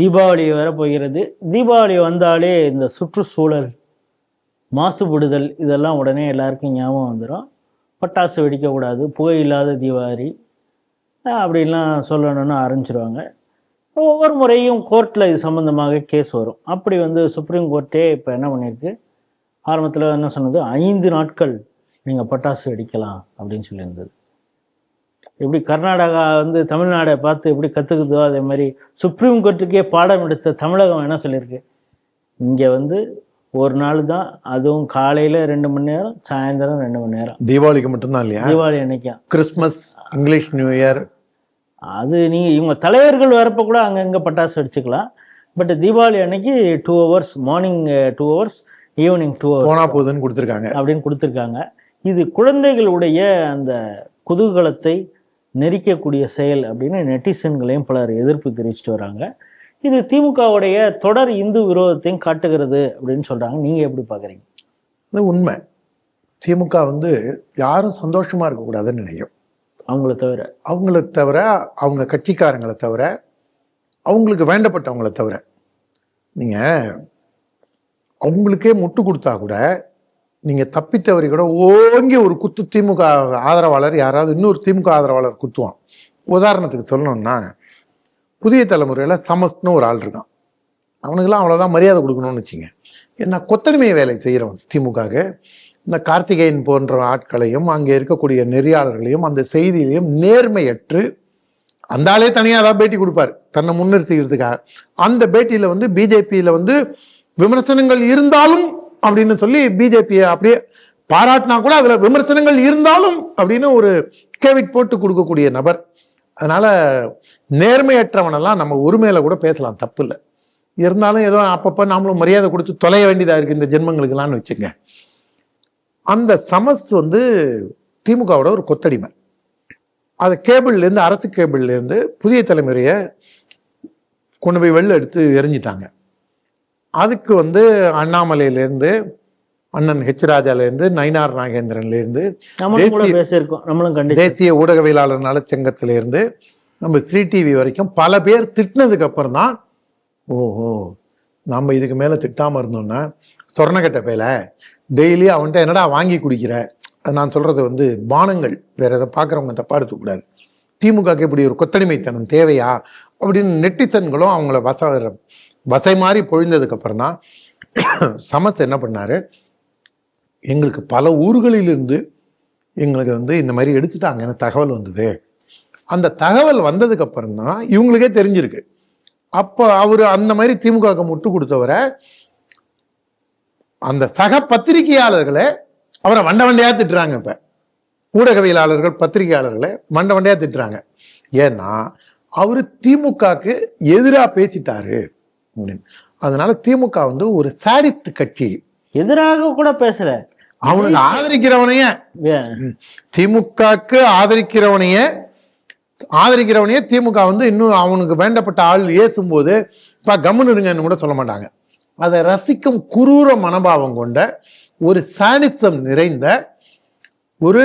தீபாவளி வர போகிறது. தீபாவளி வந்தாலே இந்த சுற்றுச்சூழல் மாசுபடுதல் இதெல்லாம் உடனே எல்லாருக்கும் ஞாபகம் வந்துடும் பட்டாசு வெடிக்கக்கூடாது புகை இல்லாத தீபாவளி அப்படின்லாம் சொல்லணும்னு ஆரம்பிச்சிருவாங்க. ஒவ்வொரு முறையும் கோர்ட்டில் இது சம்மந்தமாக கேஸ் வரும். அப்படி வந்து சுப்ரீம் கோர்ட்டே இப்போ என்ன பண்ணியிருக்கு ஆரம்பத்தில் என்ன சொன்னது? ஐந்து நாட்கள் நீங்கள் பட்டாசு வெடிக்கலாம் அப்படின்னு சொல்லியிருந்தது. எப்படி கர்நாடகா வந்து தமிழ்நாடை பார்த்து எப்படி கற்றுக்குதோ அதே மாதிரி சுப்ரீம் கோர்ட்டுக்கே பாடம் எடுத்த தமிழகம் என்ன சொல்லியிருக்கு? இங்கே வந்து ஒரு நாள் தான் அதுவும் காலையில் ரெண்டு மணி நேரம் சாயந்தரம் ரெண்டு மணி நேரம். தீபாவளிக்கு மட்டும்தான் இல்லையா? தீபாவளி அன்னைக்கும் கிறிஸ்மஸ் இங்கிலீஷ் நியூ இயர் அது நீங்கள் இவங்க தலைவர்கள் வரப்போ கூட அங்கங்கே பட்டாசு வெடிச்சுக்கலாம். பட் தீபாவளி அன்னைக்கு two hours morning two hours evening two hours போனா போகுதுன்னு கொடுத்துருக்காங்க. அப்படின்னு கொடுத்துருக்காங்க. இது குழந்தைகளுடைய அந்த குதூகலத்தை நெரிக்கக்கூடிய செயல் அப்படின்னு நெட்டிசன்களையும் பலர் எதிர்ப்பு தெரிவிச்சிட்டு வராங்க. இது திமுகவுடைய தொடர் இந்து விரோதத்தையும் காட்டுகிறது அப்படின்னு சொல்றாங்க. நீங்க எப்படி பாக்குறீங்க? அது உண்மை. திமுக வந்து யாரும் சந்தோஷமா இருக்கக்கூடாதுன்னு நினைக்கும். அவங்கள தவிர. அவங்கள தவிர அவங்க கட்சிக்காரங்களை தவிர அவங்களுக்கு வேண்டப்பட்டவங்கள தவிர. நீங்க அவங்களுக்கே முட்டு கொடுத்தா கூட நீங்க தப்பித்தவரி கூட ஓங்கி ஒரு குத்து திமுக ஆதரவாளர் யாராவது இன்னொரு திமுக ஆதரவாளர் குத்துவான். உதாரணத்துக்கு சொல்லணும்னா புதிய தலைமுறையில் சமஸ்ட்னு ஒரு ஆள் இருக்கான். அவனுக்கெல்லாம் அவ்வளோதான் மரியாதை கொடுக்கணும்னு வச்சுங்க. ஏன்னா கொத்தடிமை வேலை செய்கிறவன் திமுகவுக்கு இந்த கார்த்திகேயன் போன்ற ஆட்களையும் அங்கே இருக்கக்கூடிய நெறியாளர்களையும் அந்த செய்தியிலையும் நேர்மையற்று அந்த ஆளே தனியாக தான் பேட்டி கொடுப்பார். தன்னை முன்னிறுத்திக்கிறதுக்காக. அந்த பேட்டியில் வந்து பிஜேபியில் வந்து விமர்சனங்கள் இருந்தாலும் அப்படின்னு சொல்லி பிஜேபியை அப்படியே பாராட்டினா கூட அதில் விமர்சனங்கள் இருந்தாலும் அப்படின்னு ஒரு கேவிட் போட்டு கொடுக்கக்கூடிய நபர். அதனால் நேர்மையற்றவனெல்லாம் நம்ம உரிமையில் கூட பேசலாம் தப்பு இல்லை. இருந்தாலும் ஏதோ அப்பப்போ நாமளும் மரியாதை கொடுத்து தொலைய வேண்டியதாக இருக்குது இந்த ஜென்மங்களுக்கெல்லாம்னு வச்சுங்க அந்த சமஸ் வந்து திமுகவோட ஒரு கொத்தடிமை. அது கேபிள்லேருந்து அரசு கேபிள்லேருந்து புதிய தலைமுறையை கொண்டு போய் வெளில எடுத்து எரிஞ்சிட்டாங்க அதுக்கு வந்து அண்ணாமலையில இருந்து அண்ணன் ஹெச் ராஜால இருந்து நயினார் நாகேந்திரன்ல இருந்து நம்மளும் கூட தேசிய- பேசியிருக்கோம். தேசிய ஊடகவியலாளர் நலச்சங்கத்தில இருந்து நம்ம ஸ்ரீ டிவி வரைக்கும் பல பேர் திட்டினதுக்கு அப்புறம் தான் ஓஹோ நம்ம இதுக்கு மேல திட்டாம இருந்தோம்னா சொர்ணக்கட்ட பேல டெய்லி அவன்கிட்ட என்னடா வாங்கி குடிக்கிற? நான் சொல்றது வந்து பானங்கள் வேற எதை பார்க்குறவங்க தப்பா எடுத்துக்கூடாது. திமுகக்கு இப்படி ஒரு கொத்தடிமைத்தனம் தேவையா? அப்படின்னு நெட்டிசன்களும் அவங்கள வச வசை மாதிரி பொழிந்ததுக்கப்புறம் தான் சமத் என்ன பண்ணாரு? எங்களுக்கு பல ஊர்களிலிருந்து எங்களுக்கு வந்து இந்த மாதிரி எடுத்துட்டாங்கன்னு தகவல் வந்தது. அந்த தகவல் வந்ததுக்கப்புறம் தான் இவங்களுக்கே தெரிஞ்சிருக்கு. அப்போ அவர் அந்த மாதிரி திமுகவுக்கு முட்டு கொடுத்தவரை அந்த சக பத்திரிகையாளர்களை அவரை வண்ட வண்டையாக திட்டுறாங்க இப்போ. ஊடகவியலாளர்கள் பத்திரிகையாளர்களை வண்ட வண்டையாக திட்டுறாங்க. ஏன்னா அவர் திமுகக்கு எதிராக பேசிட்டாரு. அப்படின்னு அதனால திமுக வந்து ஒரு சாடித்து கட்சி. எதிராக கூட பேசல. அவனுக்கு ஆதரிக்கிறவனையே. திமுகக்கு ஆதரிக்கிறவனையே ஆதரிக்கிறவனையே திமுக வந்து இன்னும் அவனுக்கு வேண்டப்பட்ட ஆள் ஏசும்போது இப்ப கம்முன்னு இருங்கன்னு கூட சொல்ல மாட்டாங்க. அதை ரசிக்கும் குரூர மனோபாவம் கொண்ட ஒரு சாணித்தம் நிறைந்த ஒரு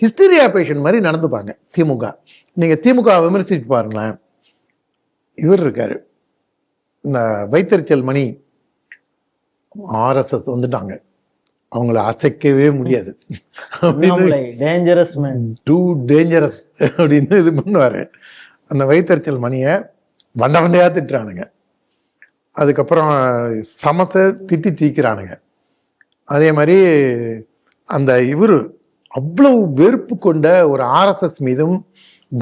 ஹிஸ்டீரியா பேஷண்ட் மாதிரி நடந்துப்பாங்க திமுக. நீங்க திமுக விமர்சிச்சு பாருங்களேன். இவர் இருக்காரு. இந்த வைத்தறிச்சல் மணி ஆர்எஸ்எஸ் வந்துட்டாங்க. அவங்கள அசைக்கவே முடியாது. டேஞ்சரஸ் மேன் டூ டேஞ்சரஸ் அப்படின்னு இது பண்ணுவாரு. அந்த வயிற்றுச்சல் மணியை வண்ட வண்டையா திட்டுறானுங்க. அதுக்கப்புறம் சமத்தை திட்டி தீக்கிறானுங்க. அதே மாதிரி அந்த இவர் அவ்வளவு வெறுப்பு கொண்ட ஒரு ஆர்எஸ்எஸ் மீதும்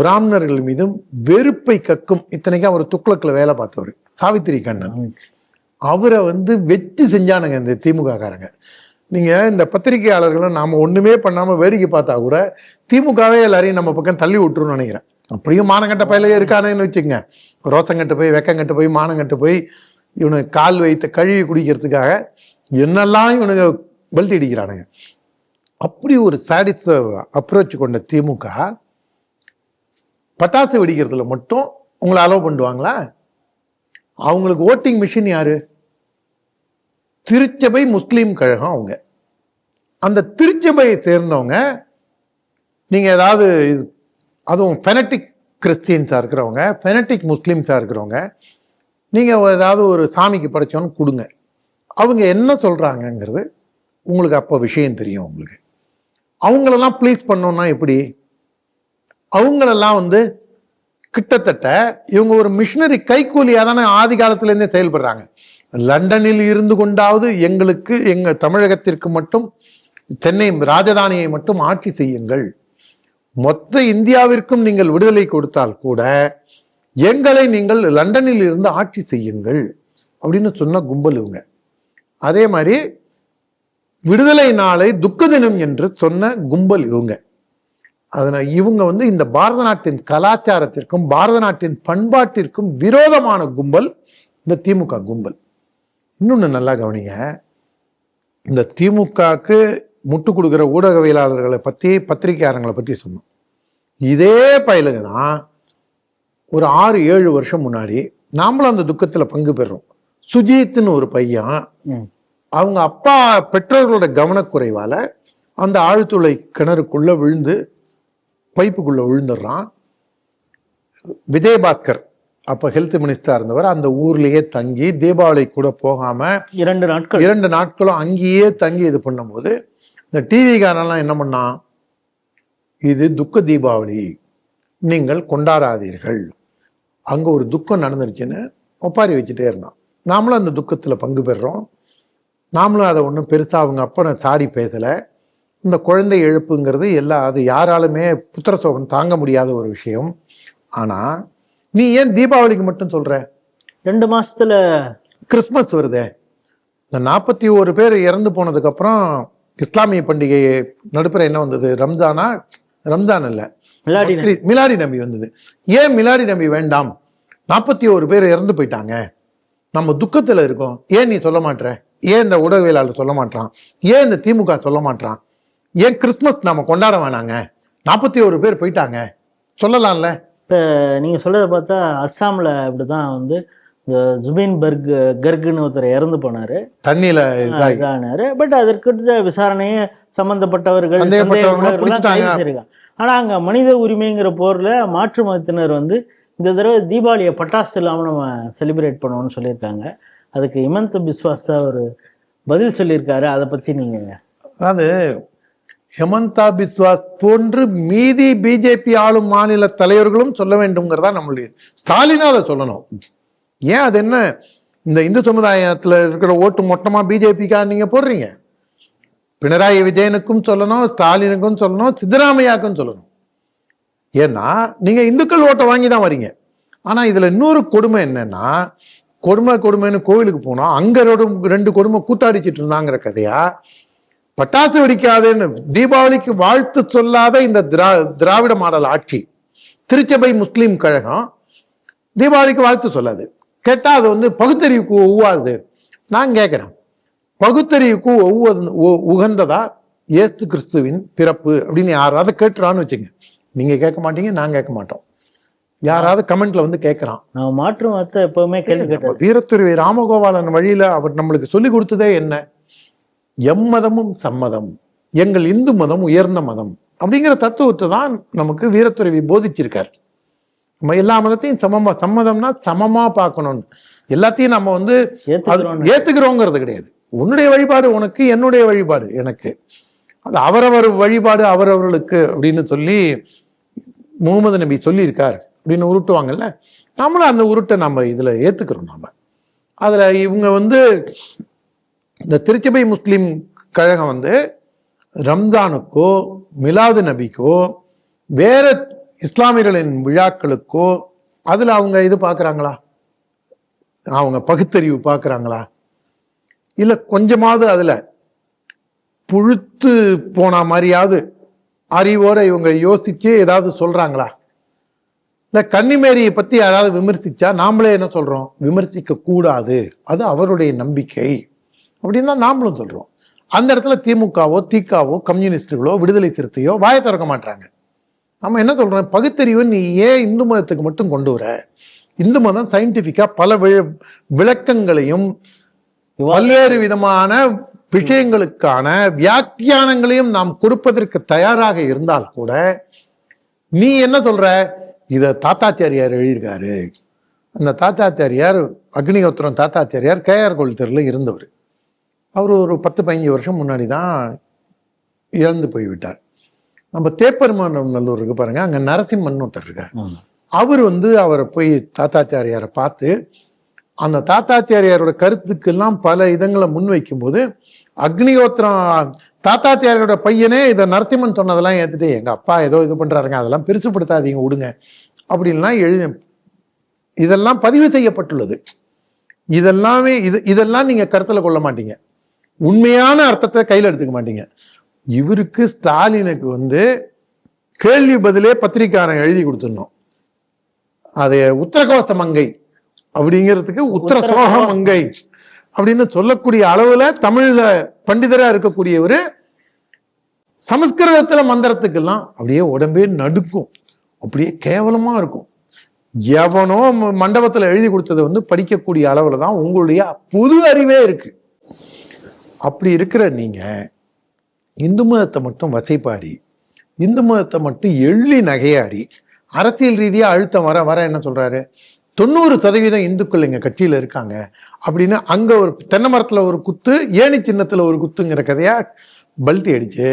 பிராமணர்கள் மீதும் வெறுப்பை கக்கும். இத்தனைக்கும் அவர் துக்ளக்கில் வேலை பார்த்தவர். சாவித்திரி கண்ணன். அவரை வந்து வெற்றி செஞ்சானுங்க இந்த திமுக காரங்க நீங்க இந்த பத்திரிகையாளர்களும் நாம ஒண்ணுமே பண்ணாம வேடிக்கை பார்த்தா கூட திமுகவே எல்லாரையும் நம்ம பக்கம் தள்ளி விட்டுருன்னு நினைக்கிறேன். அப்படியும் மானங்கட்ட பயிலே இருக்கானேன்னு வச்சுக்கங்க. ரோசங்கட்டு போய் வெக்கங்கட்டு போய் மானங்கட்டு போய் இவனுக்கு கால் வைத்த கழுவி குடிக்கிறதுக்காக என்னெல்லாம் இவனுங்க பெல்ட் அடிக்கிறானுங்க. அப்படி ஒரு சாடிஸ் அப்ரோச் கொண்ட திமுக பட்டாசு வெடிக்கிறதுல மட்டும் உங்களை அலோவ் பண்ணுவாங்களா? அவங்களுக்கு ஓட்டிங் மிஷின் யாரு? திருச்சபை முஸ்லீம் கழகம் அவங்க. அந்த திருச்சபையை சேர்ந்தவங்க நீங்க ஏதாவது அதுவும் ஃபெனட்டிக் கிறிஸ்டியன்ஸா இருக்கிறவங்க ஃபெனட்டிக் முஸ்லீம்ஸா இருக்கிறவங்க நீங்க ஏதாவது ஒரு சாமிக்கு படைச்சோன்னு கொடுங்க. அவங்க என்ன சொல்கிறாங்கங்கிறது உங்களுக்கு அப்போ விஷயம் தெரியும் உங்களுக்கு. அவங்களெல்லாம் ப்ளீஸ் பண்ணோன்னா எப்படி? அவங்களெல்லாம் வந்து கிட்டத்தட்ட இவங்க ஒரு மிஷினரி கைக்கூலியாக தானே ஆதி காலத்திலேருந்தே செயல்படுறாங்க. லண்டனில் இருந்து கொண்டாவது எங்களுக்கு எங்கள் தமிழகத்திற்கு மட்டும் சென்னை ராஜதானியை மட்டும் ஆட்சி செய்யுங்கள். மொத்த இந்தியாவிற்கும் நீங்கள் விடுதலை கொடுத்தால் கூட எங்களை நீங்கள் லண்டனில் இருந்து ஆட்சி செய்யுங்கள் அப்படின்னு சொன்ன கும்பல் இவங்க. அதே மாதிரி விடுதலை நாளை துக்க தினம் என்று சொன்ன கும்பல் இவங்க. அதனால் இவங்க வந்து இந்த பாரத நாட்டின் கலாச்சாரத்திற்கும் பாரத நாட்டின் பண்பாட்டிற்கும் விரோதமான கும்பல் இந்த திமுக கும்பல். இன்னொன்னு நல்லா கவனிங்க. இந்த திமுகக்கு முட்டு கொடுக்குற ஊடகவியலாளர்களை பத்தி பத்திரிகையாளர்களை பத்தி சொன்னோம். இதே பயலுங்க தான் ஒரு ஆறு ஏழு வருஷம் முன்னாடி நாமளும் அந்த துக்கத்துல பங்கு பெறுறோம். சுஜித்னு ஒரு பையன். அவங்க அப்பா பெற்றோர்களோட கவனக்குறைவால அந்த ஆழ்துளை கிணறுக்குள்ள விழுந்து பைப்புக்குள்ள விழுந்துடுறான் விஜயபாஸ்கர் அப்ப ஹெல்த் மினிஸ்டரா இருந்தவர் அந்த ஊர்லயே தங்கி தீபாவளி கூட போகாம இரண்டு நாட்கள். இரண்டு நாட்களும் அங்கேயே தங்கி இது பண்ணும்போது இந்த டிவிக்காரெல்லாம் என்ன பண்ணான்? இது துக்க தீபாவளி. நீங்கள் கொண்டாடாதீர்கள். அங்க ஒரு துக்கம் நடந்துருச்சுன்னு ஒப்பாரி வச்சுட்டே இருந்தான். நாமளும் அந்த துக்கத்துல பங்கு பெறுறோம். நாமளும் அதை ஒன்றும் பெருசா அவங்க அப்பனை சாடி பேசல. இந்த குழந்தை எழுப்புங்கிறது எல்லா அது யாராலுமே புத்திர சோகம் தாங்க முடியாத ஒரு விஷயம். ஆனா நீ ஏன் தீபாவளிக்கு மட்டும் சொல்ற? ரெண்டு மாசத்துல கிறிஸ்மஸ் வருதே. இந்த நாற்பத்தி ஒரு பேர் இறந்து போனதுக்கு அப்புறம் இஸ்லாமிய பண்டிகை நடுப்புற என்ன வந்தது? ரம்ஜானா? ரம்ஜான் இல்ல மிலாடி நபி. வந்தது. ஏன் மிலாடி நபி வேண்டாம்? நாற்பத்தி ஒரு பேர் இறந்து போயிட்டாங்க. நம்ம துக்கத்துல இருக்கோம். ஏன் நீ சொல்ல மாட்ற? ஏன் இந்த ஊடகவியலாளர் சொல்ல மாட்டான் ஏன் இந்த திமுக சொல்ல மாட்டான் ஏன் கிறிஸ்மஸ் நாம கொண்டாட வேணாங்க? நாற்பத்தி ஒரு பேர் போயிட்டாங்க. சொல்லலாம்ல. இப்ப நீங்க சொல்றத பார்த்தா அஸ்ஸாம்ல இப்படிதான் வந்து இந்த ஜுபின் பர்க் கர்க்னு ஒருத்தர் இறந்து போனாரு. தண்ணியில இதானாரு. பட் அதற்கு விசாரணையே சம்பந்தப்பட்டவர்கள் சந்தேகப்பட்டவங்களை சந்தேகப்பட்டவர்கள்லாம் பிடிச்சிட்டாங்க. கைது செய்திருக்காங்க. ஆனா அங்க மனித உரிமைங்கிற போர்ல மாற்று மதத்தினர் வந்து இந்த தடவை தீபாவளியை பட்டாசு இல்லாம நம்ம செலிப்ரேட் பண்ணுவோம்னு சொல்லியிருக்காங்க. அதுக்கு இமந்த் பிஸ்வாஸ் தான் ஒரு பதில் சொல்லியிருக்காரு. அதை பத்தி நீங்க அதாவது ஹெமந்தா பிஸ்வாஸ் போன்று மீதி பிஜேபி ஆளும் மாநில தலைவர்களும் சொல்ல வேண்டும்ங்கிறதா நம்மளுடைய ஸ்டாலினா அதை சொல்லணும். ஏன் அது என்ன? இந்த இந்து சமுதாயத்தில் இருக்கிற ஓட்டு மொட்டமாக பிஜேபிக்காக நீங்க போடுறீங்க? பினராயி விஜயனுக்கும் சொல்லணும் ஸ்டாலினுக்கும் சொல்லணும் சித்தராமையாக்கும் சொல்லணும். ஏன்னா நீங்க இந்துக்கள் ஓட்டை வாங்கி தான் வரீங்க. ஆனா இதுல இன்னொரு கொடுமை என்னன்னா கொடுமை கொடுமைன்னு கோவிலுக்கு போனோம் அங்க ரெண்டு கொடுமை கூத்தாடிச்சிட்டு இருந்தாங்கிற கதையா பட்டாசு வெடிக்காதுன்னு தீபாவளிக்கு வாழ்த்து சொல்லாத இந்த திரா திராவிட மாடல் ஆட்சி. திருச்சபை முஸ்லீம் கழகம் தீபாவளிக்கு வாழ்த்து சொல்லாது. கேட்டா அது வந்து பகுத்தறிவுக்கு ஒவ்வாது நான் கேட்கிறேன் பகுத்தறிவுக்கு ஒவ்வது ஒ- உகந்ததா ஏசு கிறிஸ்துவின் பிறப்பு அப்படின்னு யாராவது கேட்டுறான்னு வச்சுங்க. நீங்க கேட்க மாட்டீங்க நான் கேட்க மாட்டோம். யாராவது கமெண்ட்ல வந்து கேட்கறான் நம்ம மாற்று எப்பவுமே கேள்வி வீரத்துறை ராமகோபாலன் வழியில அவர் நம்மளுக்கு சொல்லி கொடுத்ததே என்ன? எம்மதமும் சம்மதம் எங்கள் இந்து மதம் உயர்ந்த மதம் அப்படிங்கிற தத்துவத்தை தான் நமக்கு வீரத்துறவி போதிச்சிருக்கார். நம்ம எல்லா மதத்தையும் சமமா சம்மதம்னா சமமா பார்க்கணும்னு எல்லாத்தையும் நம்ம வந்து ஏத்துக்கிறோங்கிறது கிடையாது. உன்னுடைய வழிபாடு உனக்கு என்னுடைய வழிபாடு எனக்கு. அது அவரவர் வழிபாடு அவரவர்களுக்கு அப்படின்னு சொல்லி முகமது நபி சொல்லியிருக்கார் அப்படின்னு உருட்டுவாங்கல்ல? நம்மளும் அந்த உருட்டை நம்ம இதுல ஏத்துக்கிறோம் நம்ம அதுல இவங்க வந்து இந்த திருச்சபை முஸ்லீம் கழகம் வந்து ரம்ஜானுக்கோ மிலாது நபிக்கோ வேற இஸ்லாமியர்களின் விழாக்களுக்கோ அதில் அவங்க இது பார்க்குறாங்களா அவங்க பகுத்தறிவு பார்க்குறாங்களா இல்லை கொஞ்சமாவது அதில் புழுத்து போன மாதிரியாவது அறிவோட இவங்க யோசிச்சு ஏதாவது சொல்கிறாங்களா இந்த கன்னிமேரியை பற்றி யாராவது விமர்சிச்சா நாமளே என்ன சொல்கிறோம் விமர்சிக்க கூடாது அது அவருடைய நம்பிக்கை. அப்படின்னு தான் நாமளும் சொல்றோம். அந்த இடத்துல திமுகவோ திகாவோ கம்யூனிஸ்டுகளோ விடுதலை சிறுத்தையோ வாயை திறக்க மாட்டாங்க நம்ம என்ன சொல்றோம்? பகுத்தறிவு நீ ஏன் இந்து மதத்துக்கு மட்டும் கொண்டு வர? இந்து மதம் சயின்டிபிக்கா பல விளக்கங்களையும் பல்வேறு விதமான விஷயங்களுக்கான வியாக்கியானங்களையும் நாம் கொடுப்பதற்கு தயாராக இருந்தால் கூட நீ என்ன சொல்ற? இத தாத்தாச்சாரியார் எழுதியிருக்காரு. அந்த தாத்தாச்சாரியார் அக்னிஹோத்திரம் தாத்தாச்சாரியார் கேஆர் கோவில் தெருவில் இருந்தவர். அவர் ஒரு பத்து பதினஞ்சு வருஷம் முன்னாடி தான் இறந்து போய்விட்டார். நம்ம தேப்பெருமானம் நல்லூர் இருக்கு பாருங்க அங்க நரசிம்மன் ஒருத்தர் இருக்கார். அவர் வந்து அவரை போய் தாத்தாச்சாரியாரை பார்த்து அந்த தாத்தாச்சாரியாரோட கருத்துக்கெல்லாம் பல இதங்களை முன்வைக்கும் போது அக்னிஹோத்திரம் தாத்தாச்சாரியோட பையனே இதை நரசிம்மன் சொன்னதெல்லாம் ஏத்துட்டு எங்க அப்பா ஏதோ இது பண்றாருங்க அதெல்லாம் பெருசுப்படுத்தாதீங்க விடுங்க. அப்படின்லாம் எழுதி இதெல்லாம் பதிவு செய்யப்பட்டுள்ளது. இதெல்லாமே இது இதெல்லாம் நீங்க கருத்துல கொள்ள மாட்டீங்க. உண்மையான அர்த்தத்தை கையில எடுத்துக்க மாட்டீங்க. இவருக்கு ஸ்டாலினுக்கு வந்து கேள்வி பதிலே பத்திரிக்காரன் எழுதி கொடுத்துடணும். அது உத்தரகோச மங்கை அப்படிங்கிறதுக்கு உத்தர சோக மங்கை அப்படின்னு சொல்லக்கூடிய அளவுல தமிழ்ல பண்டிதரா இருக்கக்கூடியவர் சமஸ்கிருதத்துல மந்திரத்துக்கெல்லாம் அப்படியே உடம்பே நடுக்கும். அப்படியே கேவலமா இருக்கும். எவனோ மண்டபத்துல எழுதி கொடுத்ததை வந்து படிக்கக்கூடிய அளவுல தான் உங்களுடைய புது அறிவே இருக்கு. அப்படி இருக்கிற நீங்கள் இந்து மதத்தை மட்டும் வசைப்பாடி இந்து மதத்தை மட்டும் எள்ளி நகையாடி அரசியல் ரீதியாக அழுத்தம் வர வர என்ன சொல்கிறாரு தொண்ணூறு சதவீதம் இந்துக்கள் எங்கள் கட்சியில் இருக்காங்க. அப்படின்னு அங்கே ஒரு தென்னை மரத்தில் ஒரு குத்து ஏணி சின்னத்தில் ஒரு குத்துங்கிற கதையாக பல்ட்டி அடிச்சு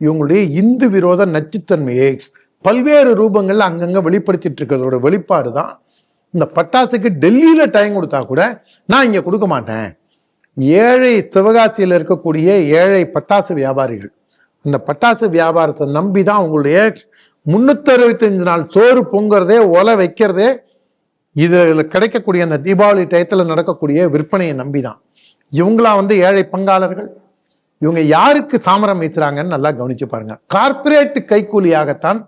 இவங்களுடைய இந்து விரோத நச்சுத்தன்மையை பல்வேறு ரூபங்களில் அங்கங்கே வெளிப்படுத்திட்டு இருக்கிறதோட வெளிப்பாடு தான் இந்த பட்டாசுக்கு டெல்லியில் டைம் கொடுத்தா கூட நான் இங்கே கொடுக்க மாட்டேன். ஏழை சிவகாசியில் இருக்கக்கூடிய ஏழை பட்டாசு வியாபாரிகள். அந்த பட்டாசு வியாபாரத்தை நம்பி தான் உங்களுடைய முன்னூத்தி அறுபத்தஞ்சு நாள் சோறு பொங்குறதே ஒலை வைக்கிறதே இதில் கிடைக்கக்கூடிய அந்த தீபாவளி டயத்தில் நடக்கக்கூடிய விற்பனையை நம்பி தான் இவங்களா வந்து ஏழை பங்காளர்கள். இவங்க யாருக்கு சாமரம் வைக்கிறாங்கன்னு நல்லா கவனிச்சு பாருங்க. கார்பரேட் கைக்கூலியாகத்தான்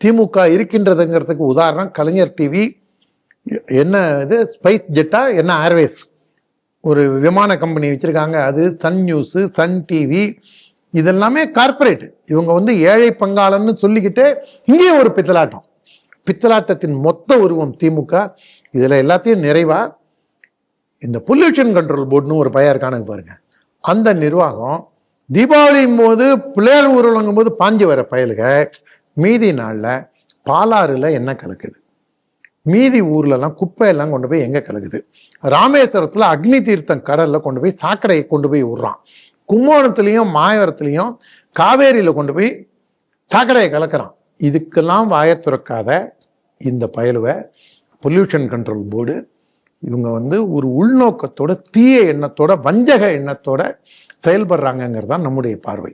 திமுக இருக்கின்றதுங்கிறதுக்கு உதாரணம். கலைஞர் டிவி என்ன இது? ஸ்பைஸ் ஜெட்டா என்ன ஏர்வேஸ் ஒரு விமான கம்பெனி வச்சுருக்காங்க. அது சன் நியூஸு சன் டிவி. இதெல்லாமே கார்பரேட் இவங்க வந்து ஏழை பங்காளன்னு சொல்லிக்கிட்டே இங்கே ஒரு பித்தலாட்டம். பித்தலாட்டத்தின் மொத்த உருவம் திமுக. இதில் எல்லாத்தையும் நிறைவாக இந்த பொல்யூஷன் கண்ட்ரோல் போர்டுன்னு ஒரு பையன் இருக்கானுங்க பாருங்க. அந்த நிர்வாகம் தீபாவளியும் போது பிள்ளையார் ஊர்வலங்கும் போது பாஞ்சு வர பயலுக. மீதி நாளில் பாலாறுல என்ன கலக்குது? மீதி ஊர்லலாம் குப்பையெல்லாம் கொண்டு போய் எங்கே கலக்குது? ராமேஸ்வரத்தில் அக்னி தீர்த்தம் கடலில் கொண்டு போய் சாக்கடையை கொண்டு போய் விடுறான். கும்போணத்துலேயும் மாயவரத்துலேயும் காவேரியில் கொண்டு போய் சாக்கடையை கலக்கிறான். இதுக்கெல்லாம் வாயை துறக்காத இந்த பயலுவை பொல்யூஷன் கண்ட்ரோல் போர்டு இவங்க வந்து ஒரு உள்நோக்கத்தோட தீய எண்ணத்தோட வஞ்சக எண்ணத்தோட செயல்படுறாங்கங்கிறது தான் நம்முடைய பார்வை.